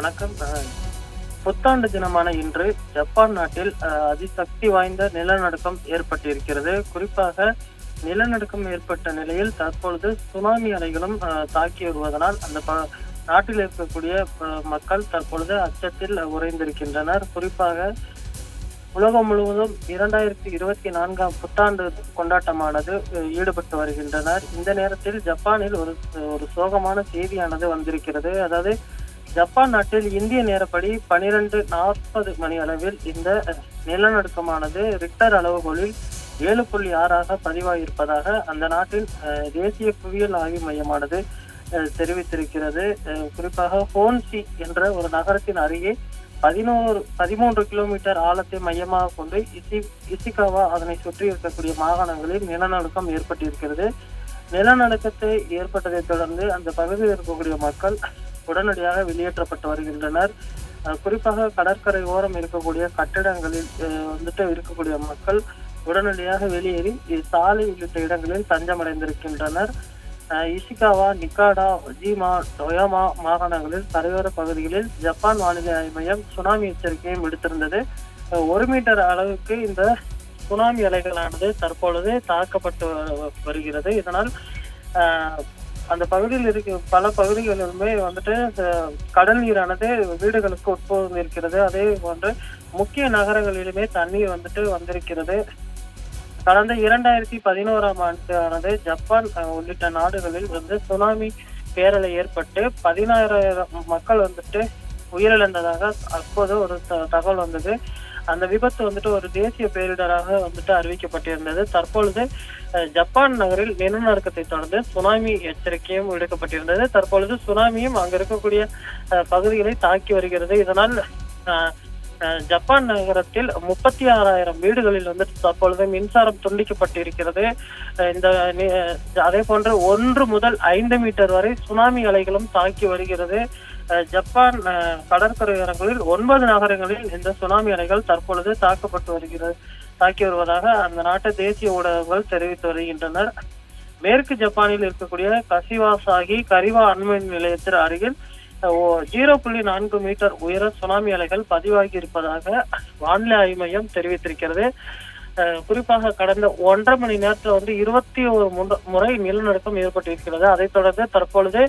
வணக்கம். புத்தாண்டு தினமான இன்று ஜப்பான் நாட்டில் அதிசக்தி வாய்ந்த நிலநடுக்கம் ஏற்பட்டிருக்கிறது. குறிப்பாக நிலநடுக்கம் ஏற்பட்ட நிலையில் தற்பொழுது சுனாமி அலைகளும் தாக்கி வருவதனால் அந்த நாட்டில் இருக்கக்கூடிய மக்கள் தற்பொழுது அச்சத்தில் உறைந்திருக்கின்றனர். குறிப்பாக உலகம் முழுவதும் இரண்டாயிரத்தி இருபத்தி நான்காம் புத்தாண்டு கொண்டாட்டமானது ஈடுபட்டு வருகின்றனர். இந்த நேரத்தில் ஜப்பானில் ஒரு ஒரு சோகமான செய்தியானது வந்திருக்கிறது. அதாவது ஜப்பான் நாட்டில் இந்திய நேரப்படி பனிரெண்டு நாற்பது மணி அளவில் இந்த நிலநடுக்கமானது ரிக்டர் அளவுகோலில் ஏழு புள்ளி ஆறாக பதிவாகியிருப்பதாக அந்த நாட்டின் தேசிய புவியியல் ஆய்வு மையமானது தெரிவித்திருக்கிறது. குறிப்பாக ஹோன்சி என்ற ஒரு நகரத்தின் அருகே பதினோரு பதிமூன்று கிலோமீட்டர் ஆழத்தை மையமாக கொண்டு இசி இசிகாவா அதனை சுற்றி இருக்கக்கூடிய மாகாணங்களில் நிலநடுக்கம் ஏற்பட்டிருக்கிறது. நிலநடுக்கத்தை ஏற்பட்டதை தொடர்ந்து அந்த பகுதியில் இருக்கக்கூடிய மக்கள் உடனடியாக வெளியேற்றப்பட்டு வருகின்றனர். குறிப்பாக கடற்கரை ஓரம் இருக்கக்கூடிய கட்டிடங்களில் வந்துட்டு இருக்கக்கூடிய மக்கள் உடனடியாக வெளியேறி சாலை உள்ளிட்ட இடங்களில் தஞ்சமடைந்திருக்கின்றனர். இசிகாவா இஷிகாவா நிக்காடா ஜீமா டொயாமா மாகாணங்களில் கரையோர பகுதிகளில் ஜப்பான் வானிலை ஆய்வு மையம் சுனாமி எச்சரிக்கையும் விடுத்திருந்தது. ஒரு மீட்டர் அளவுக்கு இந்த சுனாமி அலைகளானது தற்பொழுது தாக்கப்பட்டு வ- வருகிறது. இதனால் அந்த பகுதியில் இருக்க பல பகுதிகளிலுமே வந்துட்டு இந்த கடல் நீரானது வீடுகளுக்கு உட்புகுந்து இருக்கிறது. அதே போன்று முக்கிய நகரங்களிலுமே தண்ணீர் வந்துட்டு வந்திருக்கிறது. கடந்த இரண்டாயிரத்தி பதினோராம் ஆண்டு ஆனது ஜப்பான் உள்ளிட்ட நாடுகளில் வந்து சுனாமி பேரலை ஏற்பட்டு பதினாயிரம் மக்கள் வந்துட்டு உயிரிழந்ததாக அப்போது ஒரு த- தகவல் வந்தது. அந்த விபத்து வந்துட்டு ஒரு தேசிய பேரிடராக வந்துட்டு அறிவிக்கப்பட்டிருந்தது. தற்பொழுது ஜப்பான் நகரில் நிலநடுக்கத்தை தொடர்ந்து சுனாமி எச்சரிக்கையும் விடுக்கப்பட்டிருந்தது. தற்பொழுது சுனாமியும் அங்க இருக்கக்கூடிய அஹ், பகுதிகளை தாக்கி வருகிறது. இதனால் அஹ், ஜப்பான் நகரத்தில் முப்பத்தி ஆறாயிரம் வீடுகளில் வந்து தற்பொழுது மின்சாரம் துண்டிக்கப்பட்டிருக்கிறது. அஹ், இந்த அதே போன்று ஒன்று முதல் ஐந்து மீட்டர் வரை சுனாமி அலைகளும் தாக்கி வருகிறது. ஜப்பான் கடற்கரையோரங்களில் ஒன்பது நகரங்களில் இந்த சுனாமி அலைகள் தற்பொழுது தாக்கப்பட்டு வருகிறது தாக்கி வருவதாக அந்த நாட்டு தேசிய ஊடகங்கள் தெரிவித்து வருகின்றனர் மேற்கு ஜப்பானில் இருக்கக்கூடிய கசிவாசாகி கரிவா அண்மின் நிலையத்தின் அருகில் ஜீரோ புள்ளி நான்கு மீட்டர் உயர சுனாமி அலைகள் பதிவாகி இருப்பதாக வானிலை ஆய்வு மையம் தெரிவித்திருக்கிறது. குறிப்பாக கடந்த ஒன்றரை மணி நேரத்தில் வந்து இருபத்தி ஒரு முறை நிலநடுக்கம் ஏற்பட்டிருக்கிறது. அதைத் தொடர்ந்து தற்பொழுது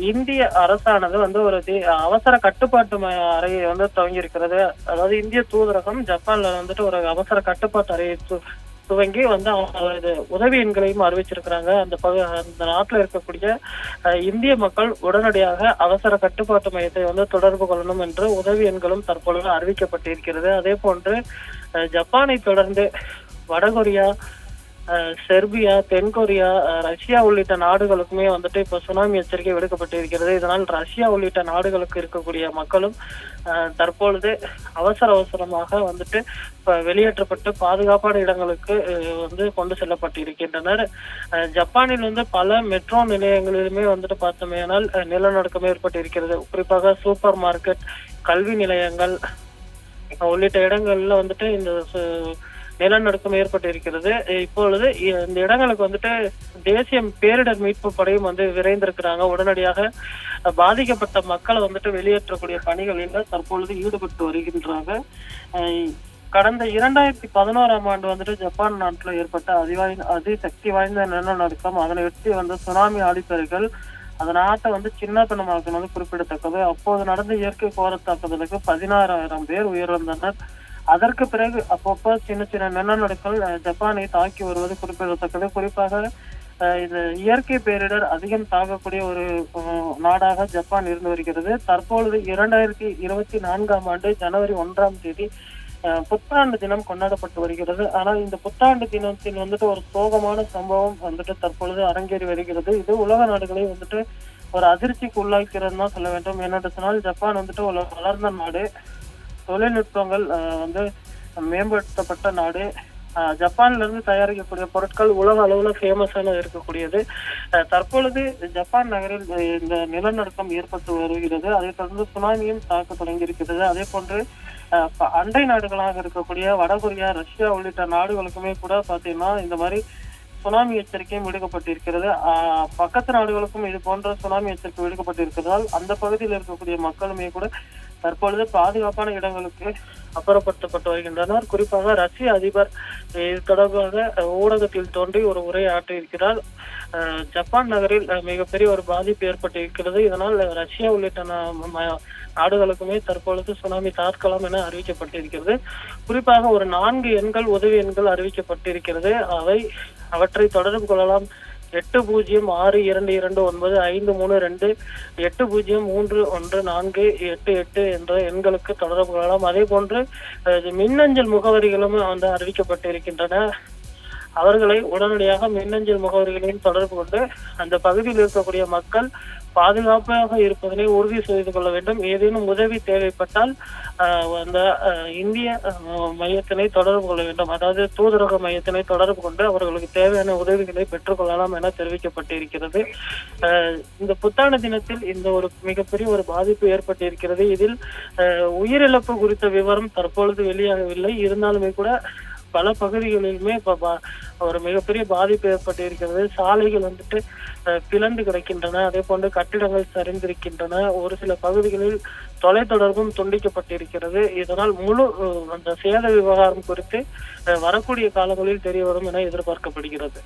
இந்திய அரசானது வந்து ஒரு அவசர கட்டுப்பாட்டு அறையை வந்து துவங்கியிருக்கிறது. அதாவது இந்திய தூதரகம் ஜப்பான்ல வந்துட்டு ஒரு அவசர கட்டுப்பாட்டு அறையை து- துவங்கி வந்து அவங்க இது உதவி எண்களையும் அறிவிச்சிருக்கிறாங்க. அந்த பகு அந்த நாட்டில் இருக்கக்கூடிய இந்திய மக்கள் உடனடியாக அவசர கட்டுப்பாட்டு மையத்தை வந்து தொடர்பு கொள்ளணும் என்று உதவி எண்களும் தற்பொழுது அறிவிக்கப்பட்டிருக்கிறது. அதே போன்று ஜப்பானை தொடர்ந்து வடகொரியா செர்பியா தென்கொரியா ரஷ்யா உள்ளிட்ட நாடுகளுக்குமே வந்துட்டு இப்போ சுனாமி எச்சரிக்கை விடுக்கப்பட்டிருக்கிறது. இதனால் ரஷ்யா உள்ளிட்ட நாடுகளுக்கு இருக்கக்கூடிய மக்களும் தற்பொழுது அவசர அவசரமாக வந்துட்டு வெளியேற்றப்பட்டு பாதுகாப்பான இடங்களுக்கு வந்து கொண்டு செல்லப்பட்டிருக்கின்றனர். இருக்கின்றனர் ஜப்பானில் வந்து பல மெட்ரோ நிலையங்களிலுமே வந்துட்டு பார்த்தோமேனால் நிலநடுக்கம் நிலநடுக்கம் ஏற்பட்டிருக்கிறது. குறிப்பாக சூப்பர் மார்க்கெட் கல்வி நிலையங்கள் உள்ளிட்ட இடங்கள்ல வந்துட்டு இந்த சு- நிலநடுக்கம் ஏற்பட்டிருக்கிறது. இப்பொழுது இந்த இடங்களுக்கு வந்துட்டு தேசிய பேரிடர் மீட்பு படையும் வந்து விரைந்திருக்கிறாங்க. உடனடியாக பாதிக்கப்பட்ட மக்களை வந்துட்டு வெளியேற்றக்கூடிய பணிகளில் தற்பொழுது ஈடுபட்டு வருகின்றாங்க. கடந்த இரண்டாயிரத்தி பதினோராம் ஆண்டு வந்துட்டு ஜப்பான் நாட்டுல ஏற்பட்ட அதிவாய் அதிசக்தி வாய்ந்த நிலநடுக்கம் அதனை ஒட்டி வந்த சுனாமி ஆடிப்பெருக்கள் அந்த நாட்டை வந்து சின்னத்தனமாக்குனது குறிப்பிடத்தக்கது. அப்போது நடந்த இயற்கை கோர தாக்குதலுக்கு பதினாறாயிரம் பேர் உயிரிழந்தனர். அதற்கு பிறகு அப்பப்போ சின்ன சின்ன நிலநடுக்கங்கள் ஜப்பானை தாக்கி வருவது குறிப்பிடத்தக்கது. குறிப்பாக இந்த இது இயற்கை பேரிடர் அதிகம் தாக்கக்கூடிய ஒரு நாடாக ஜப்பான் இருந்து வருகிறது. தற்பொழுது இரண்டாயிரத்தி இருபத்தி நான்காம் ஆண்டு ஜனவரி ஒன்றாம் தேதி புத்தாண்டு தினம் கொண்டாடப்பட்டு வருகிறது. ஆனால் இந்த புத்தாண்டு தினத்தில் வந்துட்டு ஒரு சோகமான சம்பவம் வந்துட்டு தற்பொழுது அரங்கேறி வருகிறது. இது உலக நாடுகளை வந்துட்டு ஒரு அதிர்ச்சிக்கு உள்ளாக்கிறது தான் சொல்ல வேண்டும். என்னென்று சொன்னால் ஜப்பான் வந்துட்டு ஒரு வளர்ந்த நாடு. தொழில்நுட்பங்கள் வந்து மேம்படுத்தப்பட்ட நாடு. ஜப்பான்ல இருந்து தயாரிக்கக்கூடிய பொருட்கள் உலக அளவுல ஃபேமஸான இருக்கக்கூடியது. தற்பொழுது ஜப்பான் நகரில் இந்த நிலநடுக்கம் ஏற்பட்டு வருகிறது. அதைத் தொடர்ந்து சுனாமியும் தாக்க தொடங்கி இருக்கிறது அதே போன்று அண்டை நாடுகளாக இருக்கக்கூடிய வடகொரியா ரஷ்யா உள்ளிட்ட நாடுகளுக்குமே கூட பாத்தீங்கன்னா இந்த மாதிரி சுனாமி எச்சரிக்கையும் விடுக்கப்பட்டிருக்கிறது. பக்கத்து நாடுகளுக்கும் இது போன்ற சுனாமி எச்சரிக்கை விடுக்கப்பட்டிருக்கிறதால் அந்த பகுதியில் இருக்கக்கூடிய மக்களுமே கூட தற்பொழுது பாதுகாப்பான இடங்களுக்கு அப்புறப்படுத்தப்பட்டு வருகின்றனர். குறிப்பாக ரஷ்ய அதிபர் இது தொடர்பாக ஊடகத்தில் தோன்றி ஒரு உரை ஆற்றியிருக்கிறார் ஜப்பான் நகரில் மிகப்பெரிய ஒரு பாதிப்பு ஏற்பட்டு இருக்கிறது இதனால் ரஷ்யா உள்ளிட்ட நாடுகளுக்குமே தற்பொழுது சுனாமி தாக்கலாம் என அறிவிக்கப்பட்டிருக்கிறது. குறிப்பாக ஒரு நான்கு எண்கள் உதவி எண்கள் அறிவிக்கப்பட்டிருக்கிறது. அவை அவற்றை தொடர்பு கொள்ளலாம். எட்டு பூஜ்ஜியம் ஆறு இரண்டு இரண்டு ஒன்பது ஐந்து மூணு ரெண்டு எட்டு பூஜ்ஜியம் மூன்று ஒன்று நான்கு எட்டு எட்டு என்ற எண்களுக்கு தொடர்பு கொள்ளலாம். அதே போன்று மின்னஞ்சல் முகவரிகளும் வந்து அறிவிக்கப்பட்டிருக்கின்றன. அவர்களை உடனடியாக மின்னஞ்சல் முகவரிகளையும் தொடர்பு கொண்டு அந்த பகுதியில் இருக்கக்கூடிய மக்கள் பாதுகாப்பாக இருப்பதனை உறுதி செய்து கொள்ள வேண்டும். ஏதேனும் உதவி தேவைப்பட்டால் ஆஹ், அந்த இந்திய மையத்தினை தொடர்பு கொள்ள வேண்டும். அதாவது தூதரக மையத்தினை தொடர்பு கொண்டு அவர்களுக்கு தேவையான உதவிகளை பெற்றுக்கொள்ளலாம் என தெரிவிக்கப்பட்டிருக்கிறது. இந்த புத்தாண்டு தினத்தில் இந்த ஒரு மிகப்பெரிய ஒரு பாதிப்பு ஏற்பட்டிருக்கிறது. இதில் உயிரிழப்பு குறித்த விவரம் தற்பொழுது வெளியாகவில்லை. இருந்தாலுமே கூட பல பகுதிகளிலுமே ஒரு மிகப்பெரிய பாதிப்பு ஏற்பட்டிருக்கிறது. சாலைகள் வந்துட்டு பிளந்து கிடக்கின்றன. அதே போன்று கட்டிடங்கள் சரிந்திருக்கின்றன. ஒரு சில பகுதிகளில் தொலைத்தொடர்பும் துண்டிக்கப்பட்டிருக்கிறது. இதனால் முழு அந்த சேத விவகாரம் குறித்து வரக்கூடிய காலங்களில் தெரிய வரும் என எதிர்பார்க்கப்படுகிறது.